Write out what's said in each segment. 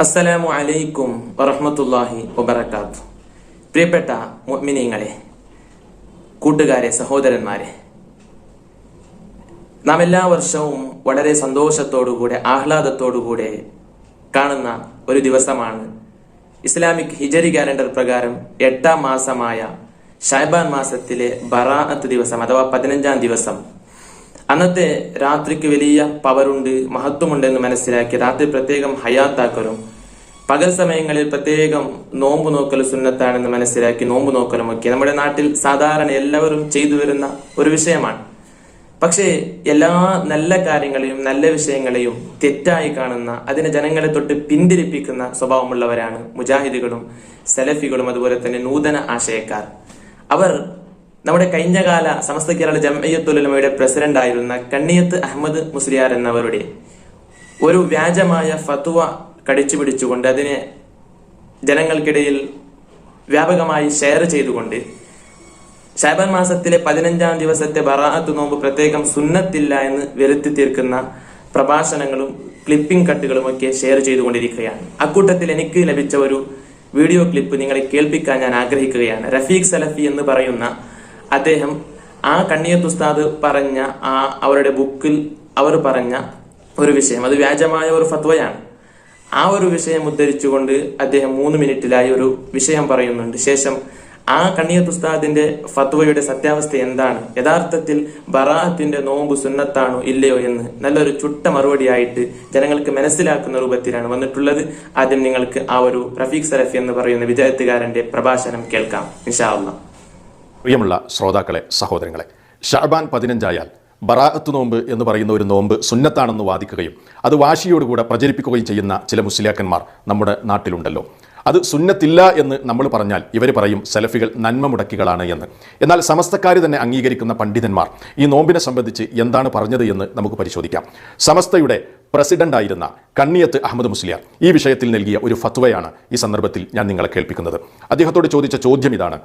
അസ്സലാമു അലൈക്കും വറഹമത്തല്ലാഹി വബറകാത്ത് പ്രിയപ്പെട്ട മുഅ്മിനീങ്ങളെ കൂട്ടുകാരെ സഹോദരന്മാരെ നാം എല്ലാ വർഷവും വളരെ സന്തോഷത്തോടുകൂടെ ആഹ്ലാദത്തോടുകൂടെ കാണുന്ന ഒരു ദിവസമാണ് ഇസ്ലാമിക് ഹിജരി കാലണ്ടർ പ്രകാരം എട്ടാം മാസമായ ഷൈബാൻ മാസത്തിലെ ബറാഅത്ത് ദിവസം അഥവാ പതിനഞ്ചാം ദിവസം. അന്നത്തെ രാത്രിക്ക് വലിയ പവറുണ്ട് മഹത്വമുണ്ടെന്ന് മനസ്സിലാക്കി രാത്രി പ്രത്യേകം ഹയാത്താക്കലും പകൽ സമയങ്ങളിൽ പ്രത്യേകം നോമ്പ് നോക്കൽ സുന്നത്താണെന്ന് മനസ്സിലാക്കി നോമ്പ് നോക്കലും ഒക്കെ. നമ്മുടെ നാട്ടിൽ സാധാരണ എല്ലാവരും ചെയ്തു വരുന്ന ഒരു വിഷയമാണ്. പക്ഷേ എല്ലാ നല്ല കാര്യങ്ങളെയും നല്ല വിഷയങ്ങളെയും തെറ്റായി കാണുന്ന അതിനെ ജനങ്ങളെ തൊട്ട് പിന്തിരിപ്പിക്കുന്ന സ്വഭാവമുള്ളവരാണ് മുജാഹിദികളും സലഫികളും അതുപോലെ തന്നെ നൂതന ആശയക്കാർ. അവർ നമ്മുടെ കഴിഞ്ഞകാല സമസ്ത കേരള ജമയത്തുലമയുടെ പ്രസിഡന്റ് ആയിരുന്ന കണ്ണിയത്ത് അഹമ്മദ് മുസ്ലിയാർ എന്നവരുടെ ഒരു വ്യാജമായ ഫത്വ കടിച്ചു പിടിച്ചുകൊണ്ട് അതിനെ ജനങ്ങൾക്കിടയിൽ വ്യാപകമായി ഷെയർ ചെയ്തുകൊണ്ട് ഷാബാൻ മാസത്തിലെ പതിനഞ്ചാം ദിവസത്തെ ബറാഅത്ത് നോമ്പ് പ്രത്യേകം സുന്നത്തില്ല എന്ന് വരുത്തി തീർക്കുന്ന പ്രഭാഷണങ്ങളും ക്ലിപ്പിംഗ് കട്ടുകളും ഒക്കെ ഷെയർ ചെയ്തുകൊണ്ടിരിക്കുകയാണ്. അക്കൂട്ടത്തിൽ എനിക്ക് ലഭിച്ച ഒരു വീഡിയോ ക്ലിപ്പ് നിങ്ങളെ കേൾപ്പിക്കാൻ ഞാൻ ആഗ്രഹിക്കുകയാണ്. റഫീഖ് സലഫി എന്ന് പറയുന്ന അദ്ദേഹം ആ കണ്ണിയത്ത് ഉസ്താദ് പറഞ്ഞ ആ അവരുടെ ബുക്കിൽ അവർ പറഞ്ഞ ഒരു വിഷയം. അത് വ്യാജമായ ഒരു ഫത്വയാണ് ആ ഒരു വിഷയം ഉദ്ധരിച്ചുകൊണ്ട് അദ്ദേഹം മൂന്ന് മിനിറ്റിലായി ഒരു വിഷയം പറയുന്നുണ്ട്. ശേഷം ആ കണ്ണിയത്ത് ഉസ്താദിന്റെ ഫത്വയുടെ സത്യാവസ്ഥ എന്താണ്? യഥാർത്ഥത്തിൽ ബറാഅത്തിന്റെ നോമ്പ് സുന്നത്താണോ ഇല്ലയോ എന്ന് നല്ലൊരു ചുട്ട മറുപടിയായിട്ട് ജനങ്ങൾക്ക് മനസ്സിലാക്കുന്ന രൂപത്തിലാണ് വന്നിട്ടുള്ളത്. ആദ്യം നിങ്ങൾക്ക് ആ ഒരു റഫീഖ് സലഫി എന്ന് പറയുന്ന വിദ്യാർത്ഥികാരന്റെ പ്രഭാഷണം കേൾക്കാം. അള്ളാഹ് പ്രിയമുള്ള ശ്രോതാക്കളെ സഹോദരങ്ങളെ ഷാബാൻ പതിനഞ്ചായാൽ ബറാഅത്ത് നോമ്പ് എന്ന് പറയുന്ന ഒരു നോമ്പ് സുന്നത്താണെന്ന് വാദിക്കുകയും അത് വാശിയോടുകൂടെ പ്രചരിപ്പിക്കുകയും ചെയ്യുന്ന ചില മുസ്ലിയാക്കന്മാർ നമ്മുടെ നാട്ടിലുണ്ടല്ലോ. അത് സുന്നത്തില്ല എന്ന് നമ്മൾ പറഞ്ഞാൽ ഇവർ പറയും സെലഫികൾ നന്മ മുടക്കികളാണ് എന്ന്. എന്നാൽ സമസ്തക്കാർ തന്നെ അംഗീകരിക്കുന്ന പണ്ഡിതന്മാർ ഈ നോമ്പിനെ സംബന്ധിച്ച് എന്താണ് പറഞ്ഞത് എന്ന് നമുക്ക് പരിശോധിക്കാം. സമസ്തയുടെ പ്രസിഡന്റായിരുന്ന കണ്ണിയത്ത് അഹമ്മദ് മുസ്ലിയാർ ഈ വിഷയത്തിൽ നൽകിയ ഒരു ഫത്വയാണ് ഈ സന്ദർഭത്തിൽ ഞാൻ നിങ്ങളെ കേൾപ്പിക്കുന്നത്. അദ്ദേഹത്തോട് ചോദിച്ച ചോദ്യം ഇതാണ്.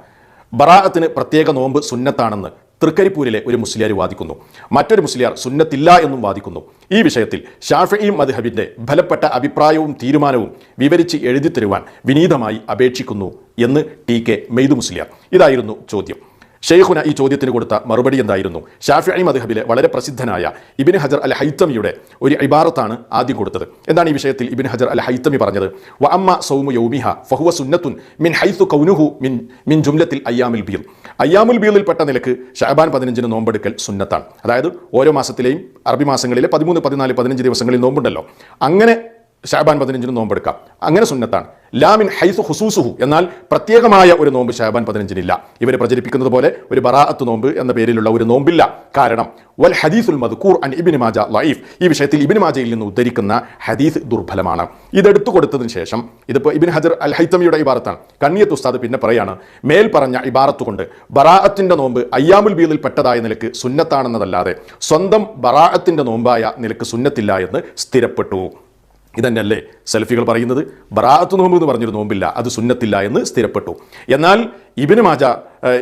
ബറാഅത്തിന് പ്രത്യേക നോമ്പ് സുന്നത്താണെന്ന് തൃക്കരിപ്പൂരിലെ ഒരു മുസ്ലിയാർ വാദിക്കുന്നു. മറ്റൊരു മുസ്ലിയാർ സുന്നത്തില്ല എന്നും വാദിക്കുന്നു. ഈ വിഷയത്തിൽ ഷാഫി മദ്ഹബിന്റെ ഫലപ്പെട്ട അഭിപ്രായവും തീരുമാനവും വിവരിച്ച് എഴുതി തരുവാൻ വിനീതമായി അപേക്ഷിക്കുന്നു എന്ന് ടി കെ മെയ്തു മുസ്ലിയാർ. ഇതായിരുന്നു ചോദ്യം. ഷെയ്ഖുന ഈ ചോദ്യത്തിന് കൊടുത്ത മറുപടി എന്തായിരുന്നു? ഷാഫി മദ്ഹബിലെ വളരെ പ്രസിദ്ധനായ ഇബിൻ ഹജർ അൽ ഹൈത്തമിയുടെ ഒരു ഇബാറത്താണ് ആദ്യം കൊടുത്തത്. എന്താണ് ഈ വിഷയത്തിൽ ഇബിൻ ഹജർ അൽ ഹൈത്തമി പറഞ്ഞത്? വ അമ്മ സൗമു യൗമിഹ ഫഹുവ സുന്നത്തുൻ മിൻ ഹൈസു കൗനുഹു മിൻ മിൻ ജുംലത്തിൽ അയ്യാമുൽ ബീൽ അയ്യാമുൽ ബീലിൽപ്പെട്ട നിലയ്ക്ക് ഷാബാൻ പതിനഞ്ചിന് നോമ്പെടുക്കൽ സുന്നത്താണ്. അതായത് ഓരോ മാസത്തിലെയും അറബി മാസങ്ങളിലെ പതിമൂന്ന് പതിനാല് പതിനഞ്ച് ദിവസങ്ങളിൽ നോമ്പുണ്ടല്ലോ. അങ്ങനെ ഷാബാൻ പതിനഞ്ചിന് നോമ്പെടുക്കാം അങ്ങനെ സുന്നത്താണ്. ലാമിൻ ഹൈസു ഹുസൂസുഹു എന്നാൽ പ്രത്യേകമായ ഒരു നോമ്പ് ഷാബാൻ പതിനഞ്ചിനില്ല. ഇവർ പ്രചരിപ്പിക്കുന്നത് പോലെ ഒരു ബറാഅത്ത് നോമ്പ് എന്ന പേരിലുള്ള ഒരു നോമ്പില്ല. കാരണം വൽ ഹദീസുൽ മദ്കൂർ അൻ ഇബിൻ മാജ ലൈഫ് ഈ വിഷയത്തിൽ ഇബിൻ മാജയിൽ നിന്ന് ഉദ്ധരിക്കുന്ന ഹദീസ് ദുർബലമാണ്. ഇതെടുത്തു കൊടുത്തതിന് ശേഷം ഇതിപ്പോൾ ഇബിൻ ഹജർ അൽ ഹൈത്തമിയുടെ ഇബാറത്താണ്. കണ്ണിയത്ത് ഉസ്താദ് പിന്നെ പറയാണ് മേൽ പറഞ്ഞ ഇബാറത്ത് കൊണ്ട് ബറാഅത്തിന്റെ നോമ്പ് അയ്യാമുൽ ബീദിൽ പെട്ടതായ നിലയ്ക്ക് സുന്നത്താണെന്നതല്ലാതെ സ്വന്തം ബറാഅത്തിന്റെ നോമ്പായ നിലയ്ക്ക് സുന്നത്തില്ല എന്ന് സ്ഥിരപ്പെട്ടു. ഇതന്നെയല്ലേ സെൽഫികൾ പറയുന്നത്? ബറാത്ത് നോമ്പ് എന്ന് പറഞ്ഞൊരു നോമ്പില്ല അത് സുന്നത്തില്ല എന്ന് സ്ഥിരപ്പെട്ടു. എന്നാൽ ഇബിന് മാജ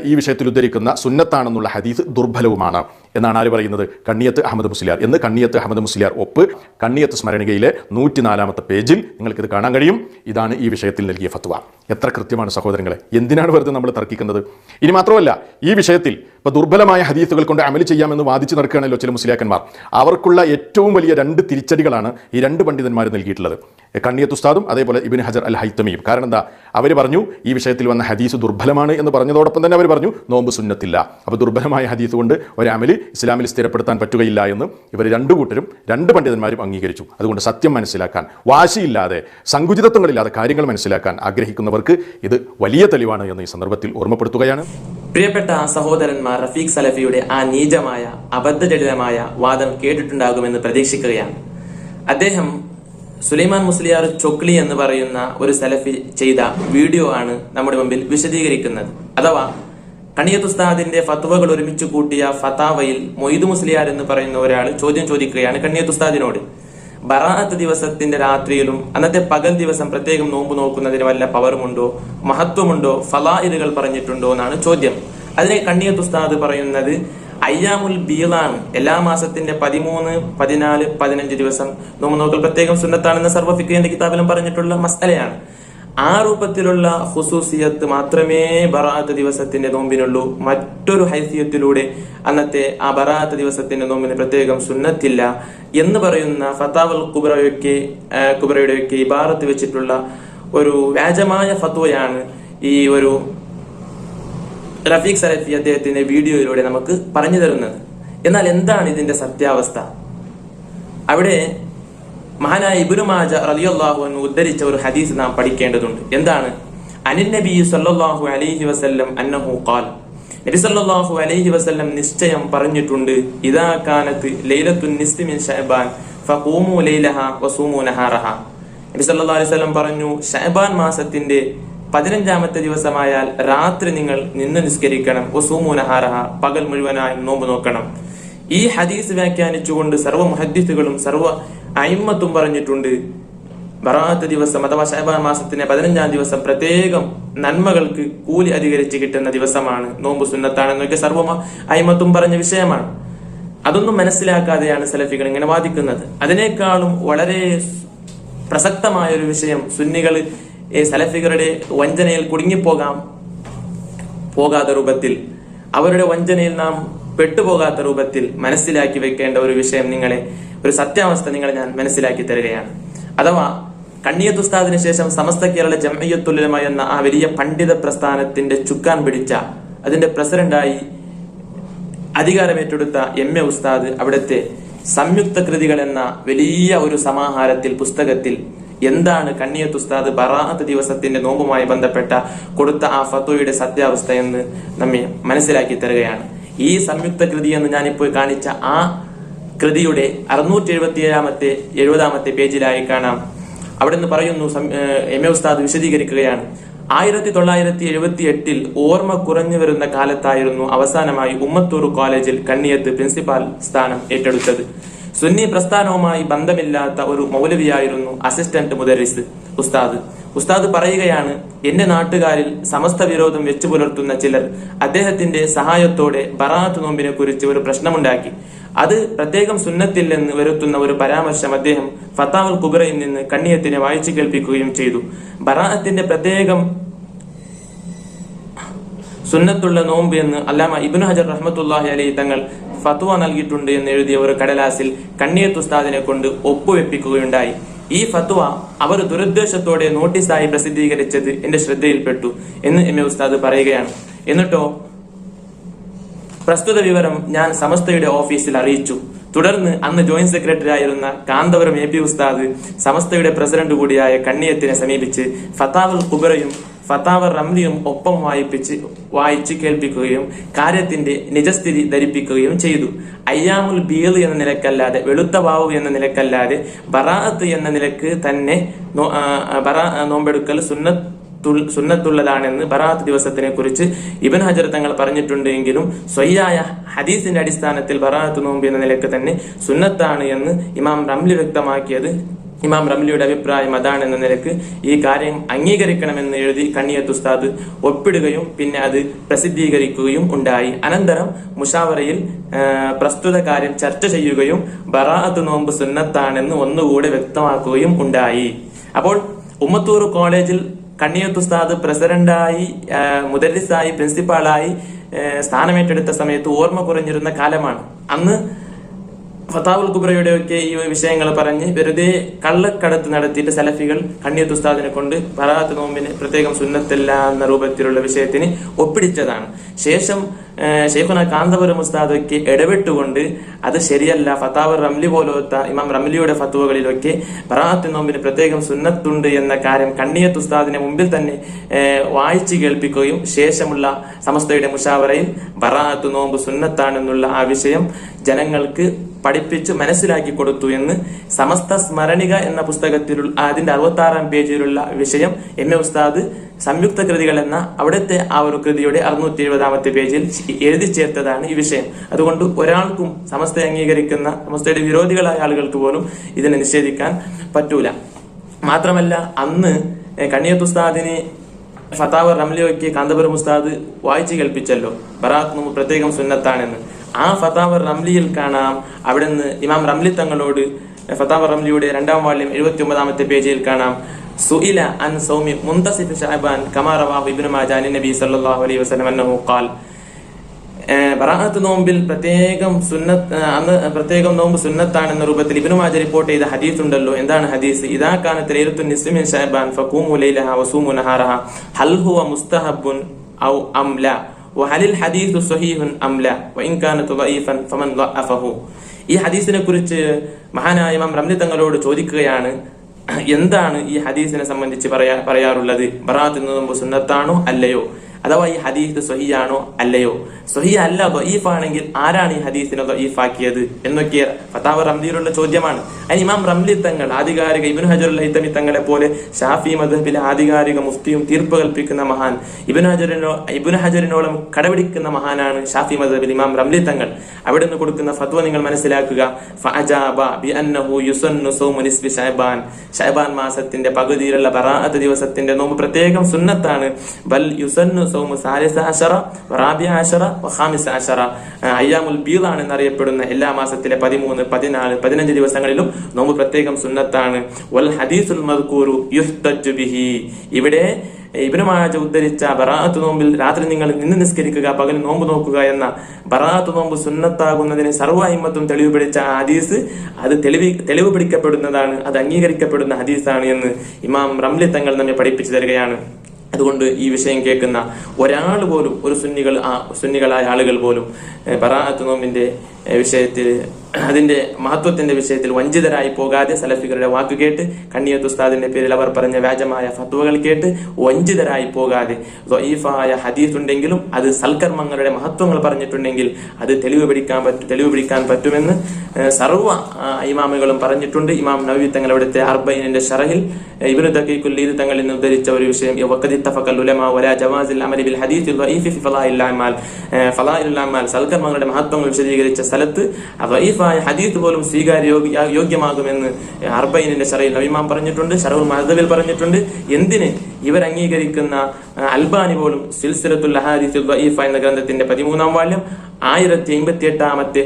ഈ വിഷയത്തിൽ ഉദ്ധരിക്കുന്ന സുന്നത്താണെന്നുള്ള ഹദീസ് ദുർബലവുമാണ്. എന്നാണ് ആര് പറയുന്നത്? കണ്ണിയത്ത് അഹമ്മദ് മുസ്ലിയാർ. എന്ന് കണ്ണിയത്ത് അഹമ്മദ് മുസ്ലിയാർ ഒപ്പ് കണ്ണിയത്ത് സ്മരണികയിലെ നൂറ്റിനാലാമത്തെ പേജിൽ നിങ്ങൾക്കിത് കാണാൻ കഴിയും. ഇതാണ് ഈ വിഷയത്തിൽ നൽകിയ ഫത്വ. എത്ര കൃത്യമാണ് സഹോദരങ്ങളെ? എന്തിനാണ് വെറുതെ നമ്മൾ തർക്കിക്കുന്നത്? ഇനി മാത്രമല്ല ഈ വിഷയത്തിൽ ഇപ്പോൾ ദുർബലമായ ഹദീസുകൾ കൊണ്ട് അമൽ ചെയ്യാമെന്ന് വാദിച്ചു നടക്കുകയാണല്ലോ ചില മുസ്ലിയാക്കന്മാർ. അവർക്കുള്ള ഏറ്റവും വലിയ രണ്ട് തിരിച്ചടികളാണ് ഈ രണ്ട് പണ്ഡിതന്മാർ നൽകിയിട്ടുള്ളത്. കണ്ണിയത്ത് ഉസ്താദും അതേപോലെ ഇബിൻ ഹജർ അൽ ഹൈത്തമിയും കാരണം എന്താ? അവർ പറഞ്ഞു ഈ വിഷയത്തിൽ വന്ന ഹദീസ് ദുർബലമാണ് എന്ന് പറഞ്ഞതോടൊപ്പം തന്നെ അവർ പറഞ്ഞു നോമ്പ് സുന്നത്തില്ല. അപ്പോൾ ദുർബലമായ ഹദീസ് കൊണ്ട് ഒരു അമൽ ഇസ്ലാമിൽ സ്ഥിരപ്പെടുത്താൻ പറ്റുകയില്ല എന്ന് ഇവർ രണ്ടു കൂട്ടരും രണ്ട് പണ്ഡിതന്മാരും അംഗീകരിച്ചു. അതുകൊണ്ട് സത്യം മനസ്സിലാക്കാൻ വാശിയില്ലാതെ സങ്കുചിതത്വങ്ങളില്ലാതെ കാര്യങ്ങൾ മനസ്സിലാക്കാൻ ആഗ്രഹിക്കുന്നവർക്ക് ഇത് വലിയ തെളിവാണ് എന്ന് ഈ സന്ദർഭത്തിൽ ഓർമ്മപ്പെടുത്തുകയാണ്. പ്രിയപ്പെട്ട സഹോദരന്മാർ റഫീഖ് സലഫിയുടെ ആ നീചമായ അബദ്ധജടിതമായ വാദം കേട്ടിട്ടുണ്ടാകുമെന്ന് പ്രതീക്ഷിക്കുകയാണ്. അദ്ദേഹം സുലൈമാൻ മുസ്ലിയാർ ചൊക്ലി എന്ന് പറയുന്ന ഒരു സലഫി ചെയ്ത വീഡിയോ ആണ് നമ്മുടെ മുമ്പിൽ വിശദീകരിക്കുന്നത്. അഥവാ കണിയത്ത് ഉസ്താദിന്റെ ഫത്വകൾ ഒരുമിച്ച് കൂട്ടിയ ഫതാവയിൽ മൊയ്തു മുസ്ലിയാർ എന്ന് പറയുന്ന ഒരാൾ ചോദ്യം ചോദിക്കുകയാണ് കണിയത്ത് ഉസ്താദിനോട്. ബറാഅത്ത് ദിവസത്തിന്റെ രാത്രിയിലും അന്നത്തെ പകൽ ദിവസം പ്രത്യേകം നോമ്പ് നോക്കുന്നതിന് വല്ല പവറുമുണ്ടോ? മഹത്വമുണ്ടോ? ഫലായിലുകൾ പറഞ്ഞിട്ടുണ്ടോ എന്നാണ് ചോദ്യം. അതിനെ കണ്ണിയത്ത് ഉസ്താദ് പറയുന്നത് അയ്യാമുൽ ബീളാണ് എല്ലാ മാസത്തിന്റെ പതിമൂന്ന് പതിനാല് പതിനഞ്ച് ദിവസം നോമ്പ് നോക്കൽ പ്രത്യേകം സുന്നത്താണെന്ന് സർവഫിക്കേന്റെ കിതാബിലും പറഞ്ഞിട്ടുള്ള മസലയാണ് ആ രൂപത്തിലുള്ള ഹുസൂസിയത്ത് മാത്രമേ ബറാത്ത് ദിവസത്തിന്റെ നോമ്പിനുള്ളൂ. മറ്റൊരു ഹൈസിയത്തിലൂടെ അന്നത്തെ ആ ബറാത്ത് ദിവസത്തിന്റെ നോമ്പിന് പ്രത്യേകം സുന്നത്തില്ല എന്ന് പറയുന്ന ഫത്താവൽ കുബ്രയൊക്കെ കുബ്രയുടെയൊക്കെ ഇബാറത്ത് വെച്ചിട്ടുള്ള ഒരു വ്യാജമായ ഫത്വയാണ് ഈ ഒരു റഫീഖ് സലഫി അദ്ദേഹത്തിന്റെ വീഡിയോയിലൂടെ നമുക്ക് പറഞ്ഞു തരുന്നത്. എന്നാൽ എന്താണ് ഇതിന്റെ സത്യാവസ്ഥ? അവിടെ മഹാനായ ഇബ്നു മാജ എന്ന് ഉദ്ധരിച്ച ഒരു ഹദീസ് നാം പഠിക്കേണ്ടതുണ്ട്. എന്താണ്? അനിൽ നബി സല്ലല്ലാഹു അലൈഹി വസല്ലം അന്നഹു കാൽ നബി സല്ലാഹു അലൈഹി വസല്ലം നിശ്ചയം പറഞ്ഞിട്ടുണ്ട് ഇതാ കാനത്ത് ലൈലത്തു നിസ്ഫി മിൻ ശഅബാൻ ഫഖൂമു വസൂമു നബി സല്ലല്ലാഹു അലൈഹി വസല്ലം പറഞ്ഞു ഷഹബാൻ മാസത്തിന്റെ പതിനഞ്ചാമത്തെ ദിവസമായാൽ രാത്രി നിങ്ങൾ നിന്ന് നിസ്കരിക്കണം. വസൂമു നഹാറഹ. പകൽ മുഴുവനായി നോമ്പ് നോക്കണം. ഈ ഹദീസ് വ്യാഖ്യാനിച്ചുകൊണ്ട് സർവ മുഹദ്ദിസുകളും സർവ അയിമ്മത്തും പറഞ്ഞിട്ടുണ്ട്. ബറാത്ത് ദിവസം അഥവാ ഷഹബാൻ മാസത്തിന്റെ പതിനഞ്ചാം ദിവസം പ്രത്യേകം നന്മകൾക്ക് കൂലി അധികരിച്ച് കിട്ടുന്ന ദിവസമാണ്. നോമ്പ് സുന്നത്താണെന്നൊക്കെ സർവ അയിമത്തും പറഞ്ഞ വിഷയമാണ്. അതൊന്നും മനസ്സിലാക്കാതെയാണ് സലഫികൾ ഇങ്ങനെ വാദിക്കുന്നത്. അതിനേക്കാളും വളരെ പ്രസക്തമായ ഒരു വിഷയം സുന്നികൾ സലഫികളുടെ വഞ്ചനയിൽ കുടുങ്ങിപ്പോകാം. പോകാത്ത രൂപത്തിൽ. അവരുടെ വഞ്ചനയിൽ നാം പെട്ടുപോകാത്ത രൂപത്തിൽ മനസ്സിലാക്കി വെക്കേണ്ട ഒരു വിഷയം നിങ്ങളെ ഒരു സത്യാവസ്ഥ നിങ്ങൾ ഞാൻ മനസ്സിലാക്കി തരികയാണ്. അഥവാ കണ്ണിയത്ത് ഉസ്താദിന് ശേഷം സമസ്ത കേരള ജമയ്യത്തുലമ എന്ന ആ വലിയ പണ്ഡിത പ്രസ്ഥാനത്തിന്റെ ചുക്കാൻ പിടിച്ച അതിന്റെ പ്രസിഡന്റായി അധികാരമേറ്റെടുത്ത എം. എ. ഉസ്താദ് അവിടുത്തെ സംയുക്ത കൃതികൾ എന്ന വലിയ ഒരു സമാഹാരത്തിൽ പുസ്തകത്തിൽ എന്താണ് കണ്ണിയത്ത് ഉസ്താദ് ബറാഅത്ത് ദിവസത്തിന്റെ നോമ്പുമായി ബന്ധപ്പെട്ട കൊടുത്ത ആ ഫത്തോയുടെ സത്യാവസ്ഥ എന്ന് നമ്മെ മനസ്സിലാക്കി തരുകയാണ്. ഈ സംയുക്ത കൃതി എന്ന് ഞാനിപ്പോൾ കാണിച്ച ആ കൃതിയുടെ അറുന്നൂറ്റി എഴുപത്തി ഏഴാമത്തെ എഴുപതാമത്തെ പേജിലായി കാണാം. അവിടെ നിന്ന് പറയുന്നു എം എ ഉസ്താദ് വിശദീകരിക്കുകയാണ്. ആയിരത്തി തൊള്ളായിരത്തി എഴുപത്തി എട്ടിൽ ഓർമ്മ കുറഞ്ഞു വരുന്ന കാലത്തായിരുന്നു അവസാനമായി ഉമ്മത്തൂർ കോളേജിൽ കണ്ണിയത്ത് പ്രിൻസിപ്പാൽ സ്ഥാനം ഏറ്റെടുത്തത്. സുന്നി പ്രസ്ഥാനവുമായി ബന്ധമില്ലാത്ത ഒരു മൗലവിയായിരുന്നു അസിസ്റ്റന്റ് മുദരിസ് ഉസ്താദ്. ഉസ്താദ് പറയുകയാണ് എന്റെ നാട്ടുകാരിൽ സമസ്ത വിരോധം വെച്ചു പുലർത്തുന്ന ചിലർ അദ്ദേഹത്തിന്റെ സഹായത്തോടെ ബറാത്ത് നോമ്പിനെ കുറിച്ച് ഒരു പ്രശ്നമുണ്ടാക്കി. അത് പ്രത്യേകം സുന്നത്തില്ലെന്ന് വരുത്തുന്ന ഒരു പരാമർശം അദ്ദേഹം ഫത്താവുൽ കുബറയിൽ നിന്ന് കണ്ണിയത്തിനെ വായിച്ചു കേൾപ്പിക്കുകയും ചെയ്തു. ബറാഅത്തിന്റെ പ്രത്യേകം സുന്നത്തുള്ള നോമ്പ് എന്ന് അല്ലാമ ഇബ്നു ഹജർ റഹ്മത്തുല്ലാഹി അലി തങ്ങൾ ഫത്വ നൽകിയിട്ടുണ്ട് എന്ന് എഴുതിയ ഒരു കടലാസിൽ കണ്ണിയത്ത് ഉസ്താദിനെ കൊണ്ട് ഒപ്പുവെപ്പിക്കുകയുണ്ടായി. ഈ ഫത്വ അവർ ദുരുദ്ദേശത്തോടെ നോട്ടീസായി പ്രസിദ്ധീകരിച്ചത് എന്റെ ശ്രദ്ധയിൽപ്പെട്ടു എന്ന് എം എ ഉസ്താദ് പറയുകയാണ്. എന്നിട്ടോ പ്രസ്തുത വിവരം ഞാൻ സമസ്തയുടെ ഓഫീസിൽ അറിയിച്ചു. തുടർന്ന് അന്ന് ജോയിന്റ് സെക്രട്ടറി ആയിരുന്ന കാന്തപുരം എ പി ഉസ്താദ് സമസ്തയുടെ പ്രസിഡന്റ് കൂടിയായ കണ്ണിയത്തിനെ സമീപിച്ച് ഫത്താവൽ കുബറയും ഫത്താവർ റംലിയും ഒപ്പം വായിപ്പിച്ച് വായിച്ച് കേൾപ്പിക്കുകയും കാര്യത്തിന്റെ നിജസ്ഥിതി ധരിപ്പിക്കുകയും ചെയ്തു. അയ്യാമുൽ ബീൽ എന്ന നിലക്കല്ലാതെ വെളുത്ത ബാവു എന്ന നിലക്കല്ലാതെ ബറാഅത്ത് എന്ന നിലയ്ക്ക് തന്നെ ബറാ നോമ്പെടുക്കൽ സുന്നത്ത് സുന്നത്തുള്ളതാണെന്ന് ബറാത്ത് ദിവസത്തിനെ കുറിച്ച് ഇബൻ ഹജർ തങ്ങൾ പറഞ്ഞിട്ടുണ്ട് എങ്കിലും സ്വയ്യായ ഹദീസിന്റെ അടിസ്ഥാനത്തിൽ ബറാത്ത് നോമ്പ് എന്ന നിലയ്ക്ക് തന്നെ സുന്നത്താണ് എന്ന് ഇമാം റംലി വ്യക്തമാക്കിയത്. ഇമാം റംലിയുടെ അഭിപ്രായം അതാണെന്ന നിലയ്ക്ക് ഈ കാര്യം അംഗീകരിക്കണമെന്ന് എഴുതി കണ്ണിയത്ത് ഉസ്താദ് ഒപ്പിടുകയും പിന്നെ അത് പ്രസിദ്ധീകരിക്കുകയും ഉണ്ടായി. അനന്തരം മുഷാവറയിൽ പ്രസ്തുത കാര്യം ചർച്ച ചെയ്യുകയും ബറാത്ത് നോമ്പ് സുന്നത്താണെന്ന് ഒന്നുകൂടെ വ്യക്തമാക്കുകയും ഉണ്ടായി. അപ്പോൾ ഉമ്മത്തൂർ കോളേജിൽ കണ്ണിയത്ത് ഉസ്താദ് പ്രസിഡന്റായി മുദരിസായി പ്രിൻസിപ്പാളായി സ്ഥാനമേറ്റെടുത്ത സമയത്ത് ഓർമ്മ കുറഞ്ഞിരുന്ന കാലമാണ്. അന്ന് ഫത്താവുൽ കുബ്രയുടെ ഒക്കെ ഈ വിഷയങ്ങൾ പറഞ്ഞ് വെറുതെ കള്ളക്കടത്ത് നടത്തിയിട്ട് സലഫികൾ കണ്ണിയത്ത് ഉസ്താദിനെ കൊണ്ട് ബറാത്ത് നോമ്പിന് പ്രത്യേകം സുന്നത്തല്ല എന്ന രൂപത്തിലുള്ള വിഷയത്തിന് ഒപ്പിടിച്ചതാണ്. ശേഷം ഷെയ്ഖുന കാന്തപുരം ഉസ്താദൊക്കെ ഇടപെട്ടുകൊണ്ട് അത് ശരിയല്ല ഫത്താവർ റംലി പോലത്തെ ഇമാം റംലിയുടെ ഫത്തുവകളിലൊക്കെ ബറാത്ത് നോമ്പിന് പ്രത്യേകം സുന്നത്തുണ്ട് എന്ന കാര്യം കണ്ണിയത്ത് ഉസ്താദിനെ മുമ്പിൽ തന്നെ വായിച്ചു കേൾപ്പിക്കുകയും ശേഷമുള്ള സമസ്തയുടെ മുഷാവറയിൽ ബറാത്ത് നോമ്പ് സുന്നത്താണെന്നുള്ള ആ വിഷയം ജനങ്ങൾക്ക് പഠിപ്പിച്ച് മനസ്സിലാക്കി കൊടുത്തു എന്ന് സമസ്ത സ്മരണിക എന്ന പുസ്തകത്തിലുള്ള അതിന്റെ അറുപത്തി ആറാം പേജിലുള്ള വിഷയം എം എ ഉസ്താദ് സംയുക്ത കൃതികൾ എന്ന അവിടുത്തെ ആ ഒരു കൃതിയുടെ അറുന്നൂറ്റി എഴുപതാമത്തെ പേജിൽ എഴുതി ചേർത്തതാണ് ഈ വിഷയം. അതുകൊണ്ട് ഒരാൾക്കും സമസ്ത അംഗീകരിക്കുന്ന സമസ്തയുടെ വിരോധികളായ ആളുകൾക്ക് പോലും ഇതിനെ നിഷേധിക്കാൻ പറ്റൂല. മാത്രമല്ല അന്ന് കണ്ണിയത്ത് ഉസ്താദിനെ ഫത്താവ് റംലിയോയ്ക്ക് കാന്തപുരം ഉസ്താദ് വായിച്ചു കേൾപ്പിച്ചല്ലോ. നോമ്പ് പ്രത്യേകം സുന്നത്താണെന്ന്. ആ ഫതാവർ റംലിയിൽ കാണാം. അവിടെ നിന്ന് ഇമാം റംലി തങ്ങളോട് ഫതാവർ റംലിയുടെ രണ്ടാം വാല്യം എഴുപത്തി ഒമ്പതാമത്തെ പേജിൽ കാണാം. സുഇല അൻ സൗമി മുന്തസിഫ് ഷഅബാൻ കമാ റവാഹു ഇബ്നു മാജാ അൻ നബി സല്ലല്ലാഹു അലൈഹി വസല്ലം അന്നഹു ഖാൽ. ബറാഅത്ത് നോമ്പിൽ പ്രത്യേകം സുന്നത്ത് അന്ന് പ്രത്യേകം നോമ്പ് സുന്നത്താണെന്ന രൂപത്തിൽ ഇബ്നു മാജ റിപ്പോർട്ട് ചെയ്ത ഹദീസ് ഉണ്ടല്ലോ. എന്താണ് ഹദീസ്? ഇദാ കാനത്ത് ലൈലത്തുൻ നിസ്ഫി മിൻ ശഅബാൻ ഫഖൂമു ലൈലഹ വസൂമു നഹാറഹ. ഹൽ ഹുവ മുസ്തഹബ്ബുൻ ഔ അം ലാ. വഹലിൽ ഹദീസു സ്വഹീഹുൻ അംല കാനത്ത് ളഈഫൻ ഫമൻ ളഅഫഹു ഈ ഹദീസിനെ കുറിച്ച് മഹാനായ ഇമാം റംലി തങ്ങളോട് ചോദിക്കുകയാണ് എന്താണ് ഈ ഹദീസിനെ സംബന്ധിച്ച് പറയാ പറയാറുള്ളത്? ബറാത്ത് നോമ്പ് സുന്നത്താണോ അല്ലയോ? അഥവാ ഈ ഹദീസ് സൊഹിയാണോ അല്ലയോ? സൊഹി അല്ല ദൊയീഫാണെങ്കിൽ ആരാണ് ഈ ഹദീസിനെ ദൊയീഫാക്കിയത് എന്നൊക്കെ ഫതാവ് റംലിയിലുള്ള ചോദ്യമാണ്. അതിന് ഇമാം റംലി തങ്ങൾ ആധികാരിക ഇബിൻ ഹജർ ഹൈത്തമി തങ്ങളെ പോലെ ഷാഫി മദ്ഹബിലെ ആധികാരിക മുഫ്തിയും തീർപ്പ് കൽപ്പിക്കുന്ന മഹാൻ. ഇബിൻ ഹജറിനോ ഇബിൻ ഹജറിനോളം കടപിടിക്കുന്ന മഹാനാണ് ഷാഫി മദ്ഹബിൽ ഇമാം റംലി തങ്ങൾ. അവിടെ നിന്ന് കൊടുക്കുന്ന ഫത്വ നിങ്ങൾ മനസ്സിലാക്കുക. ശഅബാൻ. മാസത്തിന്റെ പകുതിയിലുള്ള ബറാഅത്ത് ദിവസത്തിന്റെ നോമ്പ് പ്രത്യേകം സുന്നത്താണ്. ബൽ യുസന്നു സൗമു സാലിസ അശറ റാബിയ അശറ അയ്യാമുൽ ബീദാണ് എന്നറിയപ്പെടുന്ന എല്ലാ മാസത്തിലെ പതിമൂന്ന് പതിനാല് പതിനഞ്ച് ദിവസങ്ങളിലും നോമ്പ് പ്രത്യേകം സുന്നത്താണ്. വൽ ഹദീസുൽ ബിഹി. ഇവിടെ ഇബ്നു മാജ ഉദ്ധരിച്ച ബറാഅത്ത് നോമ്പിൽ രാത്രി നിങ്ങൾ നിന്ന് നിസ്കരിക്കുക പകൽ നോമ്പ് നോക്കുക എന്ന ബറാഅത്ത് നോമ്പ് സുന്നത്താകുന്നതിന് സർവഹിമത്വം തെളിവ് പിടിച്ച ആ ഹദീസ് അത് തെളിവി തെളിവ് പിടിക്കപ്പെടുന്നതാണ് അത് അംഗീകരിക്കപ്പെടുന്ന ഹദീസാണ് എന്ന് ഇമാം റംലി തങ്ങൾ നമ്മെ പഠിപ്പിച്ചു തരികയാണ്. അതുകൊണ്ട് ഈ വിഷയം കേൾക്കുന്ന ഒരാൾ പോലും ഒരു സുന്നികൾ ആ സുന്നികളായ ആളുകൾ പോലും ബറാത്ത് നോമ്പിന്റെ വിഷയത്തിൽ അതിന്റെ മഹത്വത്തിന്റെ വിഷയത്തിൽ വഞ്ചിതരായി പോകാതെ സലഫികളുടെ വാക്കു കേട്ട് കണ്ണിയത്ത് ഉസ്താദിന്റെ പേരിൽ അവർ പറഞ്ഞ വ്യാജമായ ഫത്വകൾ കേട്ട് വഞ്ചിതരായി പോകാതെ ദ്വഈഫായ ഹദീസ് ഉണ്ടെങ്കിലും അത് സൽക്കർമ്മങ്ങളുടെ മഹത്വങ്ങൾ പറഞ്ഞിട്ടുണ്ടെങ്കിൽ അത് തെളിവ് പിടിക്കാൻ പറ്റും തെളിവ് പിടിക്കാൻ പറ്റുമെന്ന് സർവ ഇമാമുകളും പറഞ്ഞിട്ടുണ്ട്. ഇമാം നവവി തങ്ങൾ അവിടുത്തെ അർബൈനിന്റെ ഷറഹിൽ ഇബിനു ലീദ് തങ്ങളിൽ ഉദ്ധരിച്ച ഒരു വിഷയം സൽക്കർമ്മങ്ങളുടെ മഹത്വങ്ങൾ വിശദീകരിച്ച സ്ഥലത്ത് ദ്വഈഫായ ഹദീത്ത് പോലും സ്വീകാര്യ യോഗ്യ- യോഗ്യമാകുമെന്ന് അർബൈനിന്റെ ഷറയിൽ നബിമാം പറഞ്ഞിട്ടുണ്ട് ഷറഹുൽ മഹദബിൽ പറഞ്ഞിട്ടുണ്ട്. എന്തിന് ഇവർ അംഗീകരിക്കുന്ന അൽബാനി പോലും സിൽസിലത്തുൽ ഹാരിഫ് ദ്വഈഫ എന്ന ഗ്രന്ഥത്തിന്റെ പതിമൂന്നാം വാല്യം ആയിരത്തി എൺപത്തി എട്ടാമത്തെ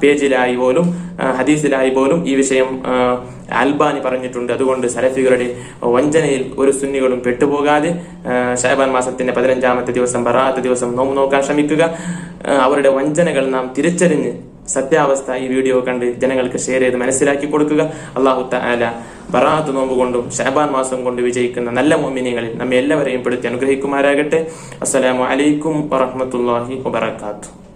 പേജിലായി പോലും ഹദീസിലായി പോലും ഈ വിഷയം അൽബാനി പറഞ്ഞിട്ടുണ്ട്. അതുകൊണ്ട് സലഫികളുടെ വഞ്ചനയിൽ ഒരു സുന്നികളും പെട്ടുപോകാതെ ഷഹബാൻ മാസത്തിന്റെ പതിനഞ്ചാമത്തെ ദിവസം ബറാത്ത് ദിവസം നോമ്പ് നോക്കാൻ ശ്രമിക്കുക. അവരുടെ വഞ്ചനകൾ നാം തിരിച്ചറിഞ്ഞ് സത്യാവസ്ഥ ഈ വീഡിയോ കണ്ട് ജനങ്ങൾക്ക് ഷെയർ ചെയ്ത് മനസ്സിലാക്കി കൊടുക്കുക. അള്ളാഹു താല ബറാത്ത് നോമ്പ് കൊണ്ടും ഷാബാൻ മാസം കൊണ്ട് വിജയിക്കുന്ന നല്ല മോമിനിയങ്ങളിൽ നമ്മെ എല്ലാവരെയും പെടുത്തി അനുഗ്രഹിക്കുമാരാകട്ടെ അസ്സലാമു അലൈക്കും വറഹ്മത്തുള്ളാഹി വബറകാതുഹു.